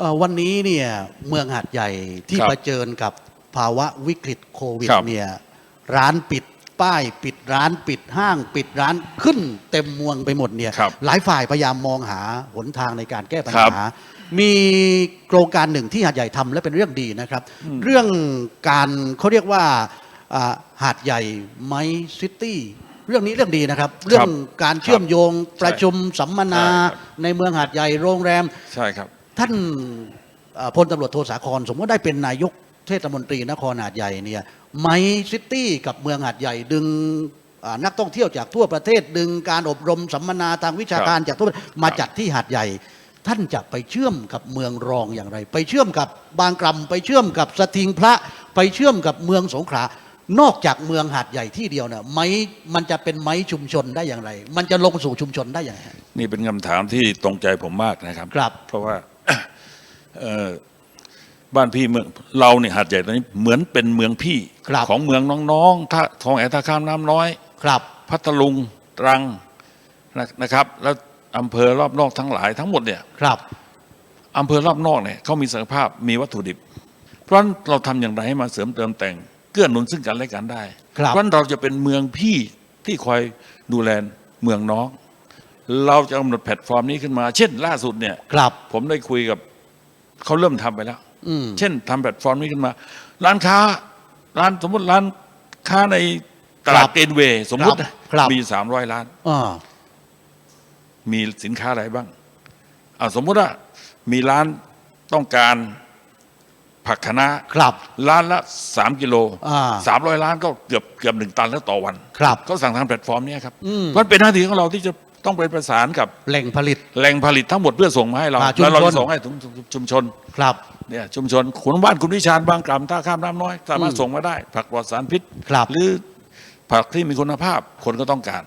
อวันนี้เนี่ยเมืองหาดใหญ่ที่ครับเผชิญกับภาวะวิกฤตโควิดครับเนี่ยร้านปิดป้ายปิดร้านปิดห้างปิดร้านขึ้นเต็มเมืองไปหมดเนี่ยครับหลายฝ่ายพยายามมองหาหนทางในการแก้ปัญครัหาบมีโครงการหนึ่งที่หาดใหญ่ทำและเป็นเรื่องดีนะครับ เรื่องการเขาเรียกว่าอ่าหาดใหญ่ไมซิตี้เรื่องนี้เรื่องดีนะครับ เรื่องการเชื่อมโยงประชุมสัมมนาใช่ครับในเมืองหาดใหญ่โรงแรมใช่ครับ ท่านเอ่อพลตำรวจโทสาคร สมมติได้เป็นนายกเทศมนตรีนครหาดใหญ่เนี่ยไมซิตี้กับเมืองหาดใหญ่ดึงอ่านักท่องเที่ยวจากทั่วประเทศ ดึงการอบรมสัมมนาทางวิชาการจากทั่วประเทศมาจัดที่หาดใหญ่ ท่านจะไปเชื่อมกับเมืองรองอย่างไร ไปเชื่อมกับบางกลำไปเชื่อมกับสทิงพระ ไปเชื่อมกับเมืองสงขลานอกจากเมืองหาดใหญ่ที่เดียวเนี่ยไม้มันจะเป็นไม้ชุมชนได้อย่างไร มันจะลงสู่ชุมชนได้อย่างไรนี่เป็นคำถามที่ตรงใจผมมากนะครับครับเพราะว่าเอ่อ บ้านพี่เมืองเราเนี่ยหาดใหญ่ตอนนี้เหมือนเป็นเมืองพี่ครับของเมืองน้องๆท่าทองแอท่าข้ามน้ำน้อย ครับ พัทลุงตรังนะนะครับ แล้วอำเภอรอบนอกทั้งหลายทั้งหมดเนี่ยครับอำเภอรอบนอกเนี่ยเขามีศักยภาพมีวัตถุดิบ เพราะฉะนั้นเราทำอย่างไรให้มาเสริมเติมแต่งเกื้อหนุนซึ่งกันและกันได้ครับเพราะฉะนั้นเราจะเป็นเมืองพี่ที่คอยดูแลเมืองน้อง เราจะกำหนดแพลตฟอร์มนี้ขึ้นมา เช่นล่าสุดเนี่ย ครับผมได้คุยกับเขาเริ่มทำไปแล้ว อืม เช่นทำแพลตฟอร์มนี้ขึ้นมา ร้านค้า ร้านสมมติร้านค้าในตลาครัดบเกนเวย์สมมตินะครับ มีสามร้อยล้าน อ่ามีสินค้าอะไรบ้างอ่าสมมุติว่ามีร้านต้องการผักคะน้าครับ ร้านละสามกิโลอ่าสามร้อยล้านก็เกือบเกือบหนึ่งตันแล้วต่อวันครับเขาสั่งทางแพลตฟอร์มเนี้ครับอืมเพราะเป็นหน้าที่ของเราที่จะ ต้องไปประสานกับแหล่งผลิต แหล่งผลิตทั้งหมดเพื่อส่งมาให้เราอ่าชุมชน แล้วเราจะส่งให้ถึงชุมชนครับ เนี่ยชุมชนขุนบ้านคุณวิชาญบางกล่ำท่าข้ามน้ำน้อยสามารถอืมส่งมาได้ ผักปลอดสารพิษ ครับ หรือผักที่มีคุณภาพคนก็ต้องการ